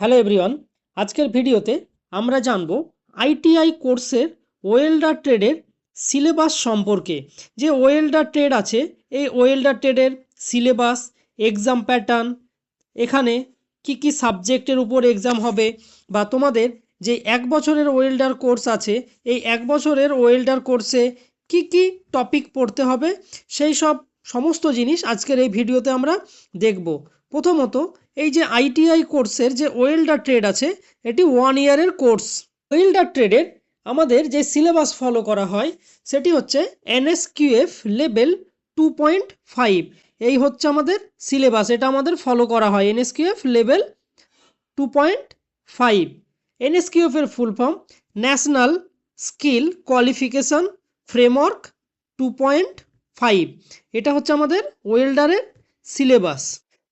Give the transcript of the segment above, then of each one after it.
Hello everyone, আজকের ভিডিওতে আমরা জানব আইটিআই কোর্সের ওয়েল্ডার ট্রেডের সিলেবাস সম্পর্কে। যে ওয়েল্ডার ট্রেড আছে, এই ওয়েল্ডার ট্রেডের সিলেবাস, এক্সাম প্যাটার্ন, এখানে কি কি সাবজেক্টের উপর এক্সাম হবে, বা তোমাদের যে এক বছরের ওয়েল্ডার কোর্স আছে, এই এক বছরের ওয়েল্ডার কোর্সে কি কি টপিক পড়তে হবে, সেই সব সমস্ত জিনিস আজকের এই ভিডিওতে আমরা দেখব। প্রথমত এই যে আইটিআই কোর্সের যে ওয়েল্ডার ট্রেড আছে, এটি ওয়ান ইয়ারের কোর্স ওয়েল্ডার ট্রেডের আমাদের যে সিলেবাস ফলো করা হয়, সেটি হচ্ছে NSQF level two point five এই হচ্ছে আমাদের সিলেবাস এটা আমাদের ফলো করা হয় NSQF level two point five এনএসকিউএফের full form national skill qualification framework two point five এটা হচ্ছে আমাদের ওয়েল্ডারের সিলেবাস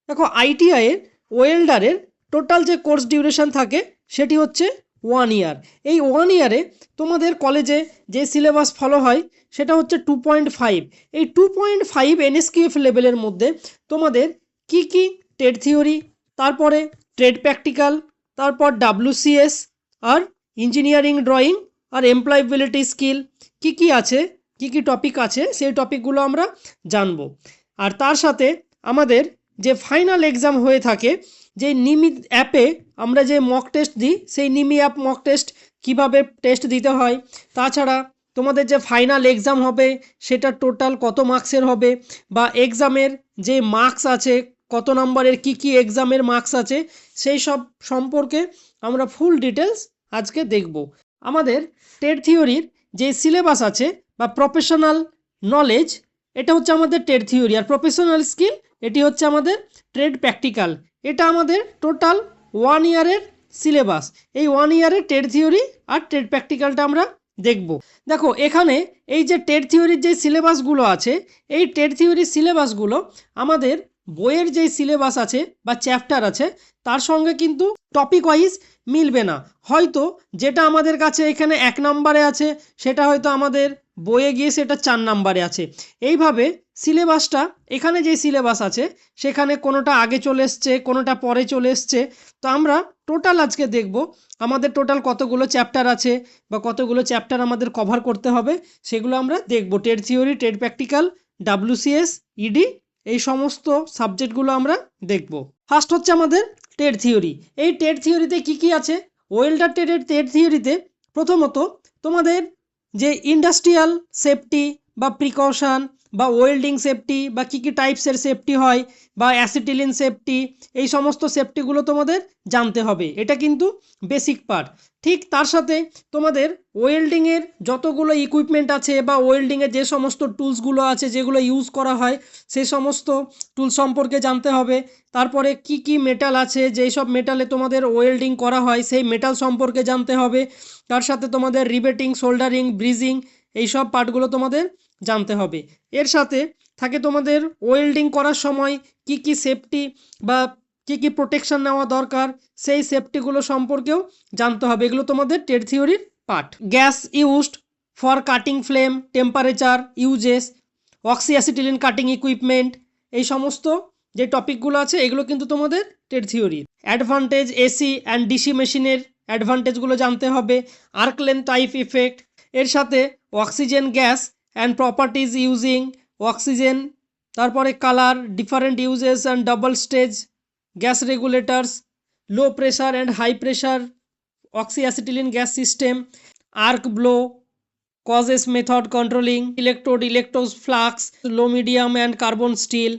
দেখো আইটিআইয়ের ওয়েল্ডারের টোটাল যে কোর্স ডিউরেশন থাকে, সেটি হচ্ছে ওয়ান ইয়ার এই ওয়ান ইয়ারে তোমাদের কলেজে যে সিলেবাস ফলো হয়, সেটা হচ্ছে টু পয়েন্ট ফাইভ এই টু পয়েন্ট ফাইভ এনএসকিউএফ লেভেলের মধ্যে তোমাদের কি কি ট্রেড থিওরি তারপরে ট্রেড প্র্যাকটিক্যাল তারপর ডাব্লুসিএস আর ইঞ্জিনিয়ারিং ড্রয়িং আর এমপ্লয়েবিলিটি স্কিল কি কি আছে, কি কি টপিক আছে, সেই টপিকগুলো আমরা জানব। আর তার সাথে আমাদের যে ফাইনাল এক্সাম হয়ে থাকে যে নিমি অ্যাপে আমরা যে মক টেস্ট দিই, সেই নিমি অ্যাপ মক টেস্ট কীভাবে টেস্ট দিতে হয়? তাছাড়া তোমাদের যে ফাইনাল এক্সাম হবে, সেটা টোটাল কত মার্কসের হবে? বা এক্সামের যে মার্কস আছে, কত নম্বরের কি কি এক্সামের মার্কস আছে, সেই সব সম্পর্কে আমরা ফুল ডিটেলস আজকে দেখব। আমাদের টেট থিওরির যে সিলেবাস আছে, বা প্রফেশনাল নলেজ এটা হচ্ছে আমাদের টেট থিওরি আর প্রফেশনাল স্কিল এটি হচ্ছে আমাদের ট্রেড প্র্যাকটিক্যাল এটা আমাদের টোটাল ওয়ান ইয়ারের সিলেবাস এই ওয়ান ইয়ারের ট্রেড থিওরি আর ট্রেড প্র্যাকটিক্যালটা আমরা দেখব। দেখো, এখানে এই যে টেট থিওরির যে সিলেবাসগুলো আছে, এই টেট থিওরির সিলেবাসগুলো আমাদের বইয়ের যে সিলেবাস আছে বা চ্যাপ্টার আছে, তার সঙ্গে কিন্তু টপিক ওয়াইজ মিলবে না। হয়তো যেটা আমাদের কাছে এখানে এক নম্বরে আছে, সেটা হয়তো আমাদের বইয়ে গিয়ে সেটা চার নাম্বারে আছে। এইভাবে সিলেবাসটা, এখানে যে সিলেবাস আছে, সেখানে কোনোটা আগে চলে এসছে, কোনোটা পরে চলে এসছে। তো আমরা টোটাল আজকে দেখব, আমাদের টোটাল কতগুলো চ্যাপ্টার আছে বা কতগুলো চ্যাপ্টার আমাদের কভার করতে হবে, সেগুলো আমরা দেখব। TED theory TED practical WBCS ED এই সমস্ত সাবজেক্টগুলো আমরা দেখব। ফার্স্ট হচ্ছে আমাদের টেড থিওরি। এই টেড থিওরিতে কি কি আছে? ওয়েল্ডার টেডের টেড থিওরিতে প্রথমত তোমাদের যে ইন্ডাস্ট্রিয়াল সেফটি বা প্রিকশন বা ওয়েল্ডিং সেফটি বা কী কী টাইপসের সেফটি হয়, বা অ্যাসিটিলিন সেফটি এই সমস্ত সেফটিগুলো তোমাদের জানতে হবে। এটা কিন্তু বেসিক পার্ট ঠিক তার সাথে তোমাদের ওয়েল্ডিংয়ের যতগুলো ইকুইপমেন্ট আছে বা ওয়েল্ডিংয়ের যে সমস্ত টুলসগুলো আছে যেগুলো ইউজ করা হয় সেই সমস্ত টুল সম্পর্কে জানতে হবে। তারপরে কি কি মেটাল আছে, যেই সব মেটালে তোমাদের ওয়েল্ডিং করা হয়, সেই মেটাল সম্পর্কে জানতে হবে। তার সাথে তোমাদের রিবেটিং সোল্ডারিং ব্রিজিং এইসব পার্টগুলো তোমাদের জানতে হবে। এর সাথে থাকে তোমাদের ওয়েল্ডিং করার সময় কি কি সেফটি বা কি কি প্রোটেকশন নেওয়া দরকার, সেই সেফটিগুলো সম্পর্কেও জানতে হবে। এগুলো তোমাদের টেড থিওরির part gas used for cutting flame temperature uses oxy acetylene cutting equipment এই সমস্ত যে টপিকগুলো আছে, এগুলো কিন্তু তোমাদের Ted theory advantage AC and DC মেশিনের অ্যাডভান্টেজগুলো জানতে হবে। আর্কলেন টাইপ ইফেক্ট এর সাথে oxygen gas and properties using oxygen তারপরে colour different uses and double stage gas regulators low pressure and high pressure oxy acetylene gas system arc blow causes method controlling electrode electrodes flux low medium and carbon steel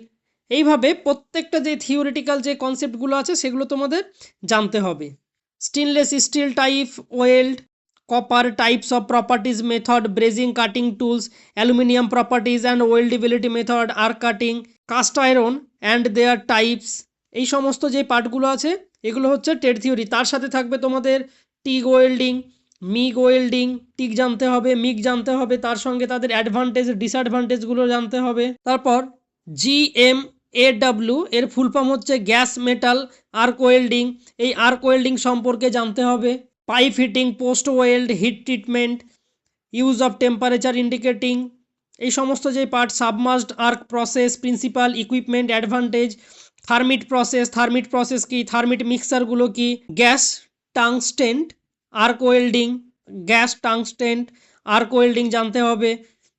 এইভাবে প্রত্যেকটা যে theoretical যে কনসেপ্টগুলো আছে সেগুলো তোমাদের জানতে হবে। Stainless steel type weld copper types of properties method, brazing cutting tools, aluminium properties and weldability method arc cutting, cast iron and their types. এই সমস্ত যে পার্টগুলো আছে, এগুলো হচ্ছে টেড থিওরি তার সাথে থাকবে তোমাদের TIG welding MIG welding TIG জানতে হবে মিগ জানতে হবে, তার সঙ্গে তাদের অ্যাডভান্টেজ ডিসঅ্যাডভান্টেজগুলো জানতে হবে। তারপর জিএম এডাব্লিউ এর ফুল ফর্ম হচ্ছে গ্যাস মেটাল আর্ক ওয়েল্ডিং এই আর্ক ওয়েল্ডিং সম্পর্কে জানতে হবে। Pipe heating, post weld, heat treatment, use of temperature indicating, এই সমস্ত যে part, submerged arc process, principal equipment advantage, thermit process thermit process কি, থার্মিট মিক্সারগুলো কি, gas tungsten, arc welding, gas tungsten, arc welding জানতে হবে,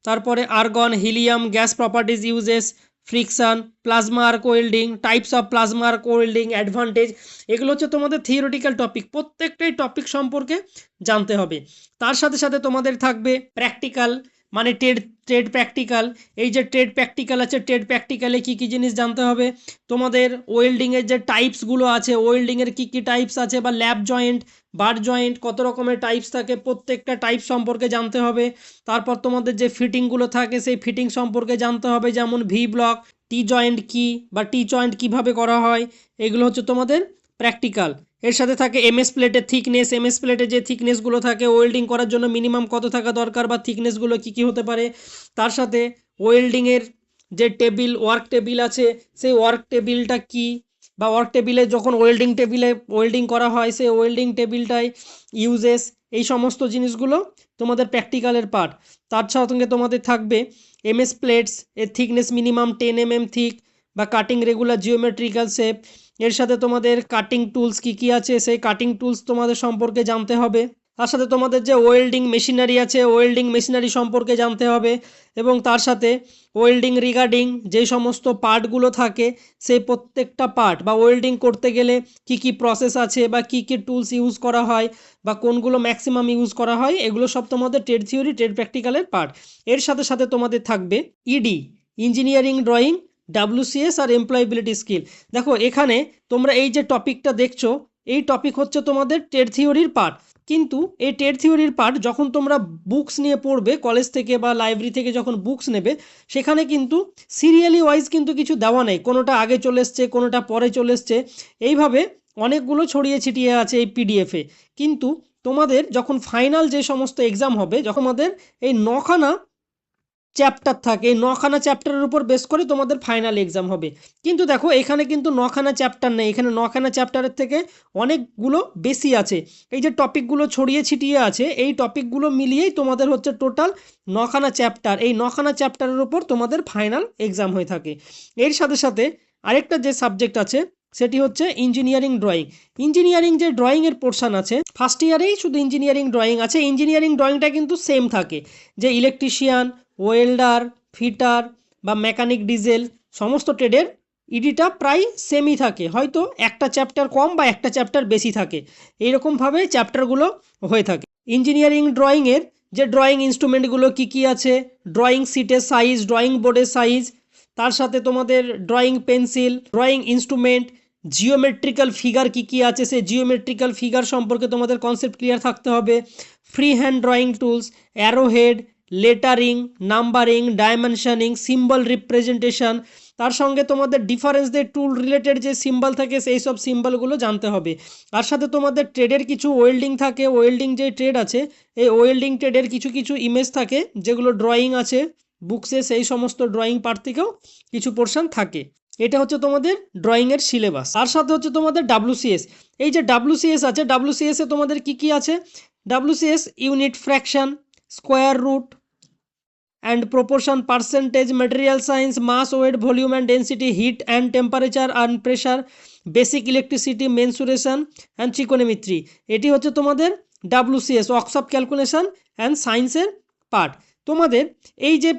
তারপরে argon, helium, gas properties uses friction plasma arc welding types of plasma arc welding advantage এগুলো হচ্ছে তোমাদের theoretical topic প্রত্যেকটাই টপিক সম্পর্কে জানতে হবে। তার সাথে সাথে তোমাদের থাকবে প্র্যাকটিক্যাল মানে ট্রেড ট্রেড প্র্যাকটিক্যাল এই যে ট্রেড প্র্যাকটিক্যাল আছে ট্রেড প্র্যাকটিক্যালে কী কী জিনিস জানতে হবে? তোমাদের ওয়েল্ডিংয়ের যে টাইপসগুলো আছে ওয়েল্ডিংয়ের কী কী টাইপস আছে, বা ল্যাব জয়েন্ট বার জয়েন্ট কত রকমের টাইপস থাকে, প্রত্যেকটা টাইপ সম্পর্কে জানতে হবে। তারপর তোমাদের যে ফিটিংগুলো থাকে, সেই ফিটিং সম্পর্কে জানতে হবে, যেমন ভি ব্লক টি জয়েন্ট কি বা টি জয়েন্ট কীভাবে করা হয়, এগুলো হচ্ছে তোমাদের প্র্যাকটিক্যাল এর সাথে থাকে এমএস প্লেটের থিকনেস এমএস প্লেটের যে থিকনেসগুলো থাকে ওয়েল্ডিং করার জন্য মিনিমাম কত থাকা দরকার বা থিকনেসগুলো কী কী হতে পারে। তার সাথে ওয়েল্ডিংয়ের যে টেবিল ওয়ার্ক টেবিল আছে, সেই ওয়ার্ক টেবিলটা কি বা ওয়ার্ক টেবিলে যখন ওয়েল্ডিং টেবিলে ওয়েল্ডিং করা হয়, সেই ওয়েল্ডিং টেবিলটায় ইউজেস এই সমস্ত জিনিসগুলো তোমাদের প্র্যাকটিক্যালের পার্ট তার সঙ্গে তোমাদের থাকবে এমএস প্লেটস এর thickness minimum ten M M thick বা কাটিং রেগুলার জিওমেট্রিক্যাল শেপ এর সাথে তোমাদের কাটিং টুলস কি কি আছে, সেই কাটিং টুলস তোমাদের সম্পর্কে জানতে হবে। তার সাথে তোমাদের যে ওয়েল্ডিং মেশিনারি আছে ওয়েল্ডিং মেশিনারি সম্পর্কে জানতে হবে এবং তার সাথে ওয়েল্ডিং রিগার্ডিং যে সমস্ত পার্টগুলো থাকে সেই প্রত্যেকটা পার্ট বা ওয়েল্ডিং করতে গেলে কি কি প্রসেস আছে বা কি কি টুলস ইউজ করা হয় বা কোনগুলো ম্যাক্সিমাম ইউজ করা হয়, এগুলো সব তোমাদের ট্রেড থিওরি ট্রেড প্র্যাকটিক্যালের পার্ট এর সাথে সাথে তোমাদের থাকবে ইডি ইঞ্জিনিয়ারিং ড্রয়িং ডাব্লিউসিএস আর এমপ্লয়াবিলিটি স্কিল দেখো, এখানে তোমরা এই যে টপিকটা দেখছ, এই টপিক হচ্ছে তোমাদের ট্রেড থিওরির পার্ট কিন্তু এই টেট থিওরির পার্ট যখন তোমরা বুকস নিয়ে পড়বে কলেজ থেকে বা লাইব্রেরি থেকে যখন বুকস নেবে, সেখানে কিন্তু সিরিয়ালি ওয়াইজ কিন্তু কিছু দেওয়া নেই। কোনোটা আগে চলে এসছে, কোনোটা পরে চলে এসছে। এইভাবে অনেকগুলো ছড়িয়ে ছিটিয়ে আছে এই পিডিএফে কিন্তু তোমাদের যখন ফাইনাল যে সমস্ত এক্সাম হবে, যখন আমাদের এই নখানা চ্যাপ্টার থাকে এই নখানা চ্যাপ্টারের উপর বেস করে তোমাদের ফাইনাল এক্সাম হবে। কিন্তু দেখো, এখানে কিন্তু নখানা চ্যাপ্টার নেই, এখানে নখানা চ্যাপ্টারের থেকে অনেকগুলো বেশি আছে। এই যে টপিকগুলো ছড়িয়ে ছিটিয়ে আছে, এই টপিকগুলো মিলিয়েই তোমাদের হচ্ছে টোটাল নখানা চ্যাপ্টার এই নখানা চ্যাপ্টারের উপর তোমাদের ফাইনাল এক্সাম হয়ে থাকে। এর সাথে সাথে আরেকটা যে সাবজেক্ট আছে, সেটি হচ্ছে ইঞ্জিনিয়ারিং ড্রয়িং ইঞ্জিনিয়ারিং যে ড্রয়িংয়ের পোর্শন আছে ফার্স্ট ইয়ারেই শুধু ইঞ্জিনিয়ারিং ড্রয়িং আছে ইঞ্জিনিয়ারিং ড্রয়িংটা কিন্তু সেম থাকে। যে ইলেকট্রিশিয়ান ওয়েল্ডার, ফিটার বা মেকানিক ডিজেল সমস্ত ট্রেডের ইডিটা প্রায় সেমই থাকে। হয়তো একটা চ্যাপ্টার কম বা একটা চ্যাপ্টার বেশি থাকে। এইরকমভাবে চ্যাপ্টারগুলো হয়ে থাকে। ইঞ্জিনিয়ারিং ড্রয়িংয়ের যে ড্রয়িং ইনস্ট্রুমেন্টগুলো কী কী আছে, ড্রয়িং সিটের সাইজ ড্রয়িং বোর্ডের সাইজ তার সাথে তোমাদের drawing pencil, drawing instrument geometrical figure কী কী আছে, সেই জিওমেট্রিক্যাল ফিগার সম্পর্কে তোমাদের কনসেপ্ট ক্লিয়ার থাকতে হবে। Free hand drawing tools arrowhead lettering, numbering, dimensioning, symbol representation, তার সঙ্গে তোমাদের ডিফারেন্স দিয়ে টুল রিলেটেড যে সিম্বল থাকে, সেই সব সিম্বলগুলো জানতে হবে। তার সাথে তোমাদের ট্রেডের কিছু ওয়েল্ডিং থাকে, ওয়েল্ডিং যে ট্রেড আছে, এই ওয়েল্ডিং ট্রেডের কিছু কিছু ইমেজ থাকে, যেগুলো ড্রয়িং আছে, বুকসে সেই সমস্ত ড্রয়িং পার্ট থেকেও কিছু পোর্শন থাকে। এটা হচ্ছে তোমাদের ড্রয়িংয়ের সিলেবাস। তার সাথে হচ্ছে তোমাদের ডাব্লুসিএস এই যে ডাব্লুসিএস আছে ডাব্লুসিএসে তোমাদের কি কি আছে? WCS unit fraction, square root and proportion, percentage, material science, mass, weight, volume, and density, heat, and temperature, and pressure, basic electricity, mensuration, and trigonometry. এটি হচ্ছে তোমাদের ডাব্লুসিএস ওয়ার্কশপ ক্যালকুলেশন অ্যান্ড সায়েন্সের পার্ট তোমাদের এই যে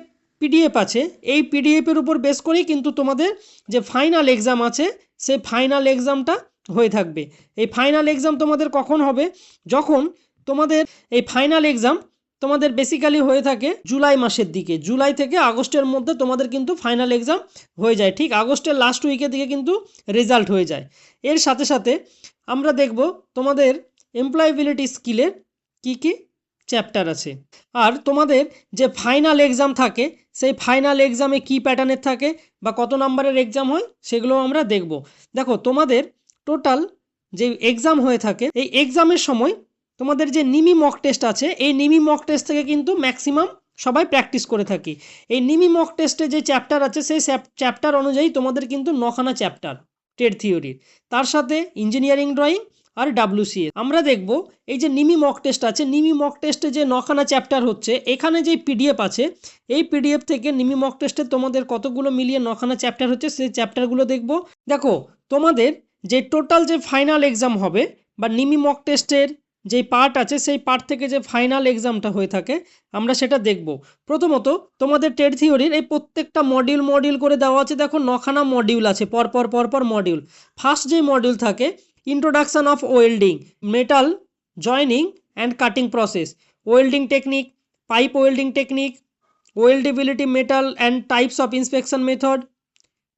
পিডিএফ আছে, এই পিডিএফের উপর বেস করেই কিন্তু তোমাদের যে ফাইনাল এক্সাম আছে, সেই ফাইনাল এক্সামটা হয়ে থাকবে। এই ফাইনাল এক্সাম তোমাদের কখন হবে? যখন তোমাদের এই ফাইনাল এক্সাম তোমাদের বেসিক্যালি হয়ে থাকে জুলাই মাসের দিকে। জুলাই থেকে আগস্টের মধ্যে তোমাদের কিন্তু ফাইনাল এক্সাম হয়ে যায়। ঠিক আগস্টের লাস্ট উইকের দিকে কিন্তু রেজাল্ট হয়ে যায়। এর সাথে সাথে আমরা দেখব তোমাদের এমপ্লয়াবিলিটি স্কিলের কি কি চ্যাপ্টার আছে। আর তোমাদের যে ফাইনাল এক্সাম থাকে, সেই ফাইনাল এক্সামে কি প্যাটার্নের থাকে বা কত নাম্বারের এক্সাম হয় সেগুলো আমরা দেখব। দেখো, তোমাদের টোটাল যে এক্সাম হয়ে থাকে, এই এক্সামের সময় তোমাদের যে নিমি মক টেস্ট আছে, এই নিমি মক টেস্ট থেকে কিন্তু ম্যাক্সিমাম সবাই প্র্যাকটিস করে থাকি। এই নিমি মক টেস্টে যে চ্যাপ্টার আছে, সেই চ্যাপ্টার অনুযায়ী তোমাদের কিন্তু নখানা চ্যাপ্টার ট্রেড থিওরির তার সাথে ইঞ্জিনিয়ারিং ড্রয়িং আর ডাব্লিউসিএস আমরা দেখব, এই যে নিমি মক টেস্ট আছে নিমি মক টেস্টে যে নখানা চ্যাপ্টার হচ্ছে, এখানে যে পিডিএফ আছে, এই পিডিএফ থেকে নিমি মক টেস্টে তোমাদের কতগুলো মিলিয়ে নখানা চ্যাপ্টার হচ্ছে, সেই চ্যাপ্টারগুলো দেখব। দেখো, তোমাদের যে টোটাল যে ফাইনাল এক্সাম হবে, বা নিমি মক টেস্টের যে পার্ট আছে, সেই পার্ট থেকে যে ফাইনাল এক্সামটা হয়ে থাকে, আমরা সেটা দেখব। প্রথমত, তোমাদের টেড থিওরির এই প্রত্যেকটা মডিউল মডিউল করে দেওয়া আছে, দেখো নখানা মডিউল আছে পরপর পরপর মডিউল ফার্স্ট যে মডিউল থাকে introduction of welding metal joining and cutting process welding technique pipe welding technique weldability metal and types of inspection method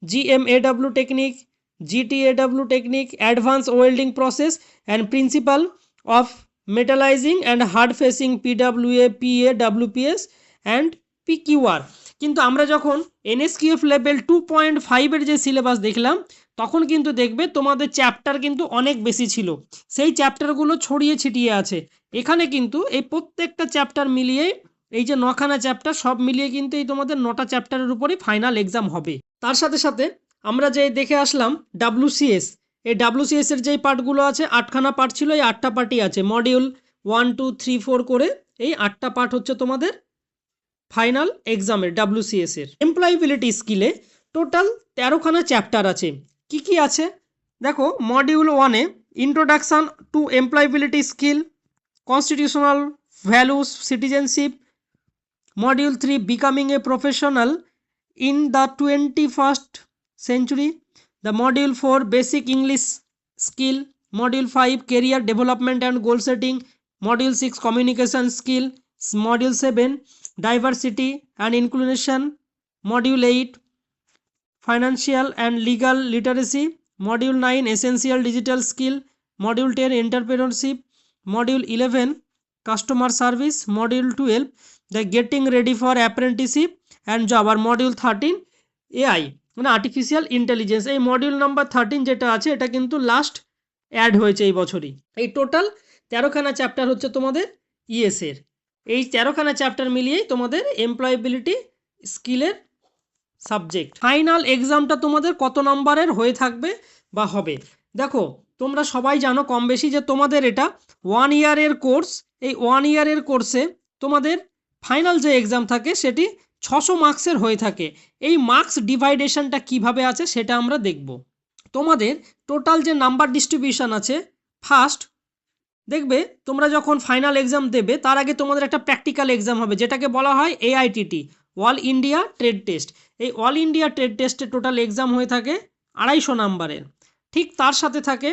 G M A GMAW technique GTA GTAW technique advance welding process and principal of metallizing and hard facing pwa pa wps and pqr কিন্তু আমরা যখন NSQF level two point ফাইভের যে syllabus দেখলাম, তখন কিন্তু দেখবে তোমাদের চ্যাপ্টার কিন্তু অনেক বেশি ছিল। সেই চ্যাপ্টারগুলো ছড়িয়ে ছিটিয়ে আছে। এখানে কিন্তু এই প্রত্যেকটা চ্যাপ্টার মিলিয়ে, এই যে নখানা চ্যাপ্টার সব মিলিয়ে কিন্তু এই তোমাদের নটা চ্যাপ্টারের উপরই ফাইনাল এক্সাম হবে। তার সাথে সাথে আমরা যে দেখে আসলাম ডাব্লুসিএস এই ডাব্লুসিএস এর যেই পার্টগুলো আছে, আটখানা পার্ট ছিল, এই আটটা পার্টই আছে। Module one, two, three, four করে এই আটটা পার্ট হচ্ছে তোমাদের ফাইনাল এক্সামের ডাব্লুসিএস এর। এমপ্লয়াবিলিটি স্কিলে টোটাল তেরোখানা চ্যাপ্টার আছে। কি কি আছে? দেখো, মডিউল ওয়ানে introduction to employability skill constitutional values citizenship module three becoming a professional in the twenty first century The module 4 basic English skill, module 5 career development and goal setting, module 6 communication skill, module 7 diversity and inclusion, module 8 financial and legal literacy, module 9 essential digital skill, module 10 entrepreneurship, module 11 customer service, module 12 the getting ready for apprenticeship and job. Or module 13 AI. মানে artificial intelligence এই module number thirteen যেটা আছে, এটা কিন্তু last add হয়েছে এই বছরই। এই টোটাল তেরোখানা চ্যাপ্টার হচ্ছে তোমাদের ইএসের এই তেরোখানা চ্যাপ্টার মিলিয়েই তোমাদের এমপ্লয়াবিলিটি স্কিলের সাবজেক্ট ফাইনাল এক্সামটা তোমাদের কত নম্বরের হয়ে থাকবে বা হবে? দেখো, তোমরা সবাই জানো কম বেশি যে তোমাদের এটা ওয়ান ইয়ারের কোর্স এই ওয়ান ইয়ারের কোর্সে তোমাদের ফাইনাল যে এক্সাম থাকে, সেটি ছশো মার্কসের হয়ে থাকে। এই মার্কস ডিভাইডেশনটা কীভাবে আছে সেটা আমরা দেখব। তোমাদের টোটাল যে নাম্বার ডিস্ট্রিবিউশন আছে, ফার্স্ট, দেখবে তোমরা যখন ফাইনাল এক্সাম দেবে, তার আগে তোমাদের একটা প্র্যাকটিক্যাল এক্সাম হবে, যেটাকে বলা হয় AITT all India trade test. এই অল ইন্ডিয়া ট্রেড টেস্টে টোটাল এক্সাম হয়ে থাকে আড়াইশো নাম্বারের। ঠিক তার সাথে থাকে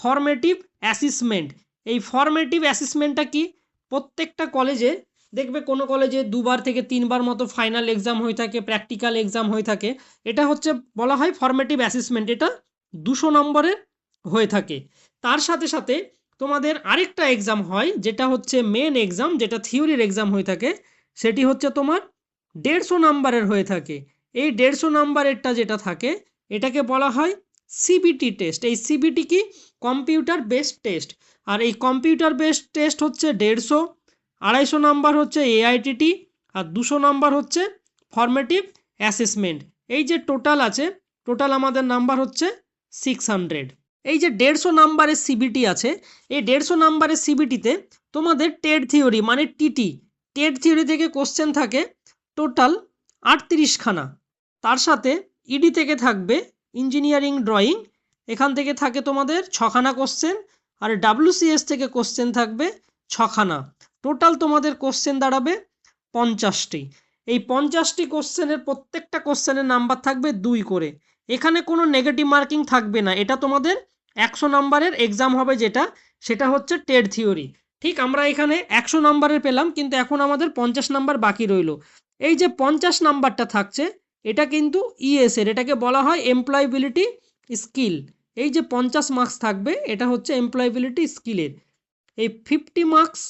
ফর্মেটিভ অ্যাসিসমেন্ট। এই ফর্মেটিভ অ্যাসিসমেন্টটা কি? প্রত্যেকটা কলেজে দেখবে কোনো কলেজে দুবার থেকে তিনবার মতো ফাইনাল এক্সাম হয়ে থাকে প্র্যাকটিক্যাল এক্সাম হয়ে থাকে। এটা হচ্ছে বলা হয় ফর্মেটিভ অ্যাসিসমেন্ট এটা দুশো নম্বরের হয়ে থাকে। তার সাথে সাথে তোমাদের আরেকটা এক্সাম হয়, যেটা হচ্ছে মেন এক্সাম যেটা থিওরির এক্সাম হয়ে থাকে, সেটি হচ্ছে তোমার দেড়শো নাম্বারের হয়ে থাকে। এই দেড়শো নাম্বারেরটা যেটা থাকে, এটাকে বলা হয় সিবিটি টেস্ট এই সিবিটি কি? কম্পিউটার বেসড টেস্ট আর এই কম্পিউটার বেসড টেস্ট হচ্ছে দেড়শো আড়াইশো নাম্বার হচ্ছে এআইটিটি আর দুশো নাম্বার হচ্ছে ফর্মেটিভ অ্যাসেসমেন্ট এই যে টোটাল আছে টোটাল আমাদের নাম্বার হচ্ছে সিক্স হান্ড্রেড এই যে দেড়শো নাম্বারের সিবিটি আছে, এই দেড়শো নাম্বারের সিবিটিতে তোমাদের টেড থিওরি মানে টিটি টেড থিওরি থেকে কোশ্চেন থাকে টোটাল আটত্রিশখানা। তার সাথে ইডি থেকে থাকবে ইঞ্জিনিয়ারিং ড্রয়িং এখান থেকে থাকে তোমাদের ছখানা কোশ্চেন আর ডাব্লিউসিএস থেকে কোশ্চেন থাকবে ছখানা। টোটাল তোমাদের কোশ্চেন দাঁড়াবে পঞ্চাশটি। এই পঞ্চাশটি কোশ্চেনের প্রত্যেকটা কোশ্চেনের নাম্বার থাকবে দুই করে। এখানে কোনো নেগেটিভ মার্কিং থাকবে না। এটা তোমাদের একশো নাম্বারের এক্সাম হবে যেটা, সেটা হচ্ছে টেড থিওরি ঠিক আমরা এখানে একশো নাম্বারের পেলাম, কিন্তু এখন আমাদের পঞ্চাশ নাম্বার বাকি রইল। এই যে পঞ্চাশ নাম্বারটা থাকছে, এটা কিন্তু ইএসের এটাকে বলা হয় এমপ্লয়াবিলিটি স্কিল এই যে পঞ্চাশ মার্কস থাকবে, এটা হচ্ছে এমপ্লয়াবিলিটি স্কিলের এই ফিফটি মার্কস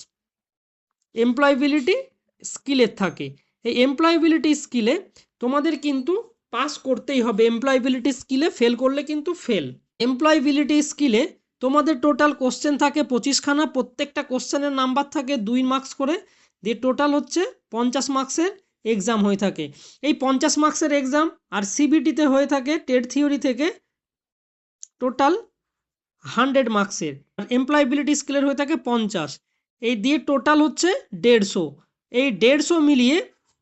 এমপ্লয়াবিলিটি স্কিলের থাকে। এই এমপ্লয়াবিলিটি স্কিলে তোমাদের কিন্তু পাস করতেই হবে। এমপ্লয়াবিলিটি স্কিলে ফেল করলে কিন্তু ফেল এমপ্লয়াবিলিটি স্কিলে তোমাদের টোটাল কোশ্চেন থাকে পঁচিশখানা, প্রত্যেকটা কোশ্চেনের নাম্বার থাকে দুই মার্কস করে। দিয়ে টোটাল হচ্ছে পঞ্চাশ মার্কসের এক্সাম হয়ে থাকে। এই পঞ্চাশ মার্কসের এক্সাম আর সিবিটিতে হয়ে থাকে টেট থিওরি থেকে টোটাল হান্ড্রেড মার্কসের আর এমপ্লয়াবিলিটি স্কিলের হয়ে থাকে পঞ্চাশ। এই দিয়ে টোটাল হচ্ছে দেড়শো। এই দেড়শো মিলিয়ে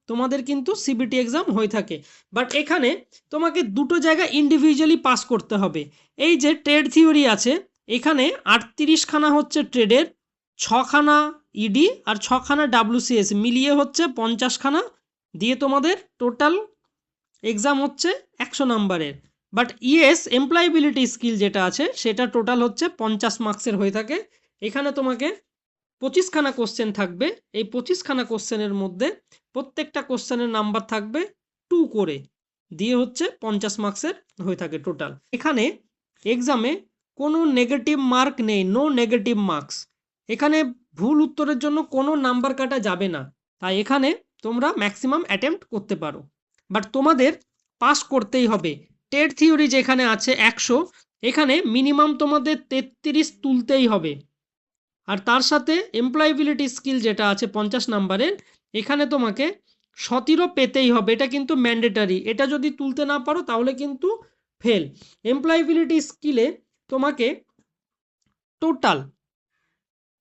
তোমাদের কিন্তু সিবিটি এক্সাম হয়ে থাকে। বাট এখানে তোমাকে দুটো জায়গা ইন্ডিভিজুয়ালি পাস করতে হবে। এই যে ট্রেড থিওরি আছে, এখানে আটত্রিশখানা হচ্ছে ট্রেডের, ছখানা ইডি আর ছখানা ডাব্লুসিএস মিলিয়ে হচ্ছে পঞ্চাশখানা। দিয়ে তোমাদের টোটাল এক্সাম হচ্ছে একশো নাম্বারের। বাট ইএস এমপ্লয়াবিলিটি স্কিল যেটা আছে, সেটা টোটাল হচ্ছে পঞ্চাশ মার্কসের হয়ে থাকে। এখানে তোমাকে পঁচিশখানা কোশ্চেন থাকবে। এই পঁচিশখানা কোশ্চেনের মধ্যে প্রত্যেকটা কোশ্চেনের নাম্বার থাকবে টু করে। দিয়ে হচ্ছে পঞ্চাশ মার্কসের হয়ে থাকে টোটাল এখানে এক্সামে কোনো নেগেটিভ মার্ক নেই নো নেগেটিভ মার্কস এখানে ভুল উত্তরের জন্য কোনো নাম্বার কাটা যাবে না। তাই এখানে তোমরা ম্যাক্সিমাম অ্যাটেম্প্ট করতে পারো। বাট তোমাদের পাস করতেই হবে। টেট থিওরি যেখানে আছে একশো, এখানে মিনিমাম তোমাদের তেত্রিশ তুলতেই হবে। আর তার সাথে এমপ্লয়াবিলিটি স্কিল যেটা আছে পঞ্চাশ নাম্বারের, এখানে তোমাকে সতেরো পেতেই হবে। এটা কিন্তু ম্যান্ডেটারি এটা যদি তুলতে না পারো, তাহলে কিন্তু ফেল এমপ্লয়াবিলিটি স্কিলে তোমাকে টোটাল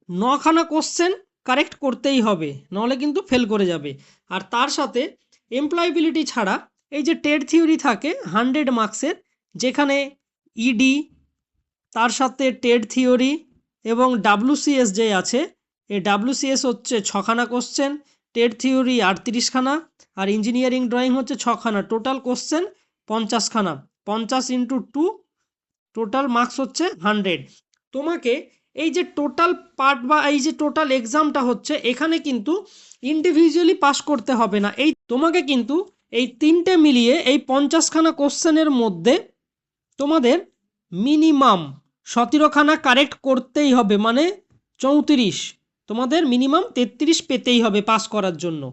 নখানা কোশ্চেন কারেক্ট করতেই হবে নাহলে কিন্তু ফেল করে যাবে। আর তার সাথে এমপ্লয়াবিলিটি ছাড়া এই যে টেড থিওরি থাকে হান্ড্রেড মার্কসের যেখানে ইডি তার সাথে টেড থিওরি এবং ডাব্লুসিএস যে আছে, এই ডাব্লুসিএস হচ্ছে ছখানা কোশ্চেন টেড থিওরি আটত্রিশখানা, আর ইঞ্জিনিয়ারিং ড্রয়িং হচ্ছে ছখানা। টোটাল কোশ্চেন পঞ্চাশখানা। পঞ্চাশ ইন্টু টু টোটাল মার্কস হচ্ছে হান্ড্রেড তোমাকে এই যে টোটাল পার্ট বা এই যে টোটাল এক্সামটা হচ্ছে, এখানে কিন্তু ইন্ডিভিজুয়ালি পাস করতে হবে না। এই তোমাকে কিন্তু এই তিনটে মিলিয়ে এই পঞ্চাশখানা কোশ্চেনের মধ্যে তোমাদের মিনিমাম সতেরোখানা কারেক্ট করতেই হবে মানে চৌত্রিশ। তোমাদের মিনিমাম তেত্রিশ পেতেই হবে পাস করার জন্য।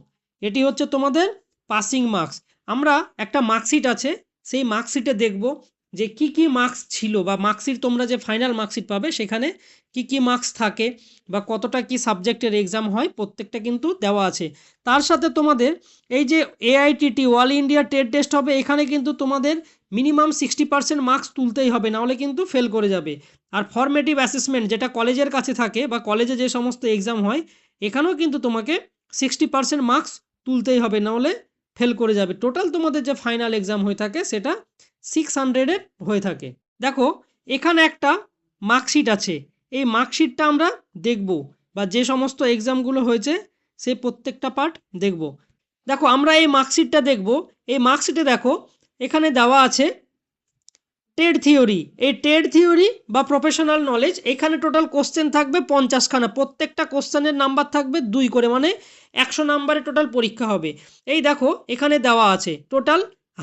এটি হচ্ছে তোমাদের পাসিং মার্কস আমরা একটা মার্কশিট আছে, সেই মার্কশিটে দেখব যে কি কি মার্কস ছিল বা মার্কশিট তোমরা যে ফাইনাল মার্কশিট পাবে, সেখানে কি কি মার্কস থাকে বা কতটা কি সাবজেক্টের এক্সাম হয়, প্রত্যেকটা কিন্তু দেওয়া আছে। তার সাথে তোমাদের এই যে এআইটিটি অল ইন্ডিয়া টেট টেস্ট হবে, এখানে কিন্তু তোমাদের মিনিমাম সিক্সটি পার্সেন্ট মার্কস তুলতেই হবে, নাহলে কিন্তু ফেল করে যাবে। আর ফর্মেটিভ অ্যাসেসমেন্ট যেটা কলেজের কাছে থাকে বা কলেজে যে সমস্ত এক্সাম হয়, এখানেও কিন্তু তোমাকে সিক্সটি পার্সেন্ট মার্কস তুলতেই হবে, নাহলে ফেল করে যাবে। টোটাল তোমাদের যে ফাইনাল এক্সাম হয়ে থাকে, সেটা সিক্স হান্ড্রেডের হয়ে থাকে। দেখো, এখানে একটা মার্কশিট আছে। এই মার্কশিটটা আমরা দেখব বা যে সমস্ত এক্সামগুলো হয়েছে, সে প্রত্যেকটা পার্ট দেখব। দেখো, আমরা এই মার্কশিটটা দেখব। এই মার্কশিটে দেখো এখানে দেওয়া আছে টেড থিওরি এই টেড থিওরি বা প্রফেশনাল নলেজ এখানে টোটাল কোশ্চেন থাকবে পঞ্চাশখানা। প্রত্যেকটা কোশ্চেনের নাম্বার থাকবে দুই করে মানে একশো নাম্বারে টোটাল পরীক্ষা হবে। এই দেখো, এখানে দেওয়া আছে টোটাল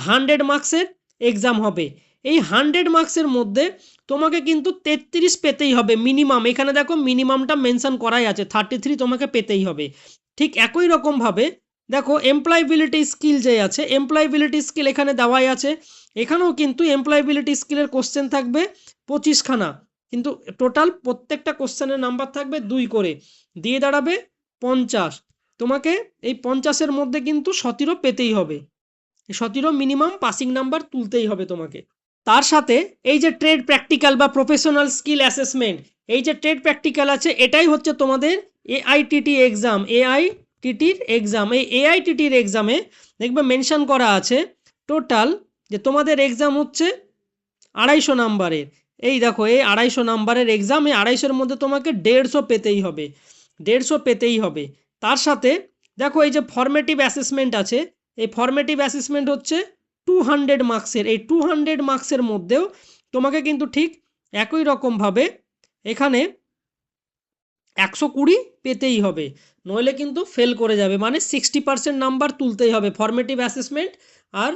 হান্ড্রেড মার্কসের এক্সাম হবে। এই হান্ড্রেড মার্কসের মধ্যে তোমাকে কিন্তু তেত্রিশ পেতেই হবে মিনিমাম এখানে দেখো মিনিমামটা মেনশন করাই আছে থার্টি থ্রি তোমাকে পেতেই হবে। ঠিক একই রকমভাবে দেখো এমপ্লয়াবিলিটি স্কিল যে আছে এমপ্লয়াবিলিটি স্কিল এখানে দেওয়াই আছে। এখানেও কিন্তু এমপ্লয়াবিলিটি স্কিলের কোশ্চেন থাকবে পঁচিশখানা। কিন্তু টোটাল প্রত্যেকটা কোশ্চেনের নাম্বার থাকবে দুই করে। দিয়ে দাঁড়াবে পঞ্চাশ। তোমাকে এই পঞ্চাশের মধ্যে কিন্তু সতেরো পেতেই হবে। সতেরো মিনিমাম পাসিং নাম্বার তুলতেই হবে তোমাকে। তার সাথে এই যে ট্রেড প্র্যাকটিক্যাল বা প্রফেশনাল স্কিল অ্যাসেসমেন্ট এই যে ট্রেড প্র্যাকটিক্যাল আছে, এটাই হচ্ছে তোমাদের এআইটিটি এক্সাম এআইটিটির এক্সাম এই এআইটিটির এক্সামে দেখবে মেনশন করা আছে টোটাল যে তোমাদের এক্সাম হচ্ছে আড়াইশো নাম্বারের। এই দেখো, এই আড়াইশো নাম্বারের এক্সাম এই আড়াইশোর মধ্যে তোমাকে দেড়শো পেতেই হবে, দেড়শো পেতেই হবে। তার সাথে দেখো এই যে ফর্মেটিভ অ্যাসেসমেন্ট আছে, এই ফর্মেটিভ অ্যাসেসমেন্ট হচ্ছে টু হান্ড্রেড মার্কসের এই টু হান্ড্রেড মার্কসের মধ্যেও তোমাকে কিন্তু ঠিক একই রকমভাবে এখানে একশো কুড়ি পেতেই হবে। নইলে কিন্তু ফেল করে যাবে। মানে সিক্সটি পার্সেন্ট নাম্বার তুলতেই হবে। ফর্মেটিভ অ্যাসেসমেন্ট আর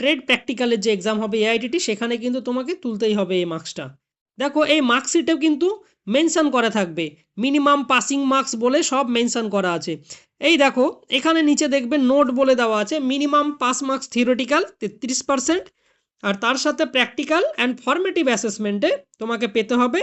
ট্রেড প্র্যাকটিক্যালের যে এক্সাম হবে এআইটিটি সেখানে কিন্তু তোমাকে তুলতেই হবে এই মার্কসটা দেখো, এই মার্কশিটেও কিন্তু মেনশান করা থাকবে। মিনিমাম পাসিং মার্কস বলে সব মেনশান করা আছে। এই দেখো, এখানে নিচে দেখবে নোট বলে দেওয়া আছে মিনিমাম পাস মার্কস থিওরিটিক্যাল তেত্রিশ পার্সেন্ট আর তার সাথে প্র্যাকটিক্যাল অ্যান্ড ফর্মেটিভ অ্যাসেসমেন্টে তোমাকে পেতে হবে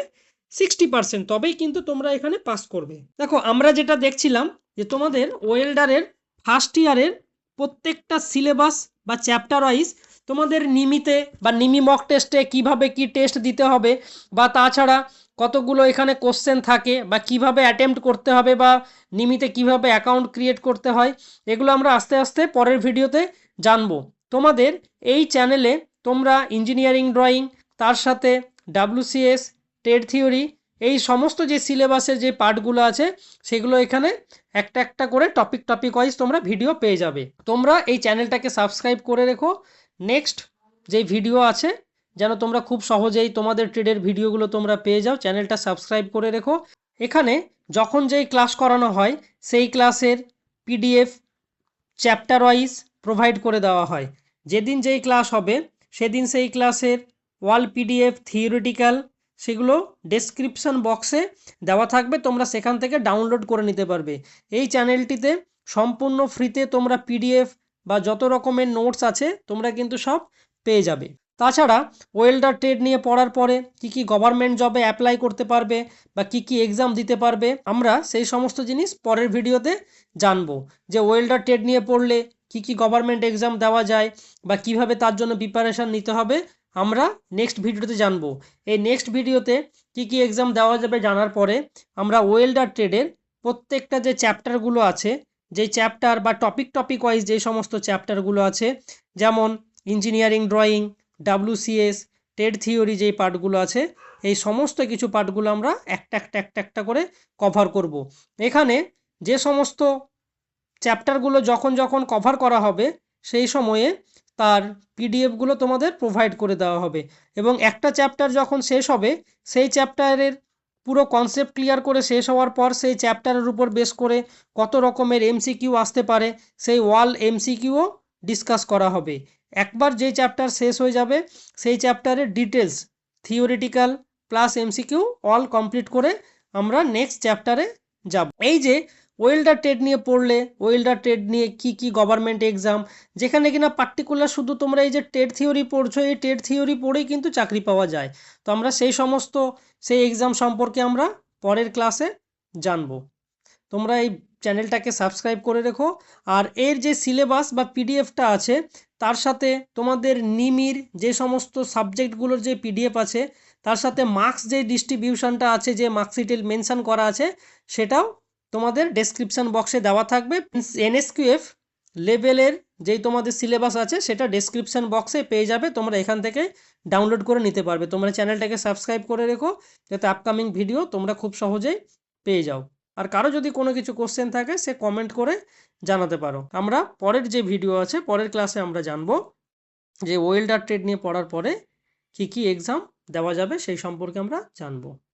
সিক্সটি পার্সেন্ট তবেই কিন্তু তোমরা এখানে পাস করবে। দেখো, আমরা যেটা দেখছিলাম যে তোমাদের ওয়েল্ডারের ফার্স্ট ইয়ারের প্রত্যেকটা সিলেবাস বা চ্যাপ্টার ওয়াইজ তোমাদের নিমিতে বা নিমি মক টেস্টে কীভাবে কি টেস্ট দিতে হবে বা তাছাড়া কতগুলো এখানে কোশ্চেন থাকে বা কীভাবে অ্যাটেম্প্ট করতে হবে বা নিমিতে কীভাবে অ্যাকাউন্ট ক্রিয়েট করতে হয়, এগুলো আমরা আস্তে আস্তে পরের ভিডিওতে জানব। তোমাদের এই চ্যানেলে তোমরা ইঞ্জিনিয়ারিং ড্রয়িং তার সাথে ডাব্লুসিএস টেড থিওরি এই সমস্ত যে সিলেবাসের যে পার্টগুলো আছে, সেগুলো এখানে একটা একটা করে টপিক টপিক ওয়াইজ তোমরা ভিডিও পেয়ে যাবে। তোমরা এই চ্যানেলটাকে সাবস্ক্রাইব করে রেখো। নেক্সট যে ভিডিও আছে, যেন তোমরা খুব সহজেই তোমাদের ট্রেডের ভিডিওগুলো তোমরা পেয়ে যাও চ্যানেলটা সাবস্ক্রাইব করে রেখো। এখানে যখন যেই ক্লাস করানো হয়, সেই ক্লাসের পিডিএফ চ্যাপ্টার ওয়াইজ প্রোভাইড করে দেওয়া হয়। যেদিন যেই ক্লাস হবে, সেদিন সেই ক্লাসের ওয়াল পিডিএফ থিওরিটিক্যাল সেগুলো ডেসক্রিপশন বক্সে দেওয়া থাকবে, তোমরা সেখান থেকে ডাউনলোড করে নিতে পারবে। এই চ্যানেলটিতে সম্পূর্ণ ফ্রিতে তোমরা পিডিএফ বা যত রকমের নোটস আছে, তোমরা কিন্তু সব পেয়ে যাবে। তাছাড়া ওয়েল্ডার ট্রেড নিয়ে পড়ার পরে কি কি গভর্নমেন্ট জবে অ্যাপ্লাই করতে পারবে বা কি কি এক্সাম দিতে পারবে, আমরা সেই সমস্ত জিনিস পরের ভিডিওতে জানব। যে ওয়েল্ডার ট্রেড নিয়ে পড়লে কি কি গভর্নমেন্ট এক্সাম দেওয়া যায় বা কীভাবে তার জন্য প্রিপারেশান নিতে হবে আমরা নেক্সট ভিডিওতে জানব। এই নেক্সট ভিডিওতে কি কি এক্সাম দেওয়া যাবে জানার পরে আমরা ওয়েল্ডার ট্রেডের প্রত্যেকটা যে চ্যাপ্টারগুলো আছে, যেই চ্যাপ্টার বা টপিক টপিক ওয়াইজ যে সমস্ত চ্যাপ্টারগুলো আছে, যেমন ইঞ্জিনিয়ারিং ড্রয়িং ডাব্লুসিএস টেড থিওরি যেই পার্টগুলো আছে, এই সমস্ত কিছু পার্টগুলো আমরা একটা একটা একটা একটা করে কভার করব। এখানে যে সমস্ত চ্যাপ্টারগুলো যখন যখন কভার করা হবে, সেই সময়ে তার পিডিএফগুলো তোমাদের প্রোভাইড করে দেওয়া হবে। এবং একটা চ্যাপ্টার যখন শেষ হবে, সেই চ্যাপ্টারের পুরো কনসেপ্ট ক্লিয়ার করে শেষ হওয়ার পর সেই চ্যাপ্টারের উপর বেস করে কত রকমের এমসিকিউ আসতে পারে, সেই ওয়াল এমসিকিউও ডিসকাস করা হবে। একবার যে চ্যাপ্টার শেষ হয়ে যাবে, সেই চ্যাপ্টারের details theoretical plus MCQ all complete করে আমরা নেক্সট চ্যাপ্টারে যাব। এই যে ওয়েল্ডার ট্রেড নিয়ে পড়লে ওয়েল্ডার ট্রেড নিয়ে কি কি গভর্নমেন্ট এক্সাম যেখানে কিনা পার্টিকুলার শুধু তোমরা এই যে টেড থিওরি পড়ছো, এই টেড থিওরি পড়েই কিন্তু চাকরি পাওয়া যায়। তো আমরা সেই সমস্ত, সেই এক্সাম সম্পর্কে আমরা পরের ক্লাসে জানব। তোমরা এই চ্যানেলটাকে সাবস্ক্রাইব করে রেখো। আর এর যে সিলেবাস বা পিডিএফটা আছে, তার সাথে তোমাদের নিমির যে সমস্ত সাবজেক্টগুলোর যে পিডিএফ আছে, তার সাথে মার্কস যে ডিস্ট্রিবিউশনটা আছে, যে মার্কশিটে মেনশান করা আছে, সেটাও তোমাদের ডেসক্রিপশন বক্সে দেওয়া থাকবে। এনএসকিউএফ লেভেলের যেই তোমাদের সিলেবাস আছে, সেটা ডেসক্রিপশন বক্সে পেয়ে যাবে। তোমরা এখান থেকে ডাউনলোড করে নিতে পারবে। তোমরা চ্যানেলটাকে সাবস্ক্রাইব করে রেখো, যাতে আপকামিং ভিডিও তোমরা খুব সহজেই পেয়ে যাও। আর কারও যদি কোনো কিছু কোশ্চেন থাকে, সে কমেন্ট করে জানাতে পারো। আমরা পরের যে ভিডিও আছে, পরের ক্লাসে আমরা জানব যে ওয়েল্ডার ট্রেড নিয়ে পড়ার পরে কী কী এক্সাম দেওয়া যাবে, সেই সম্পর্কে আমরা জানব।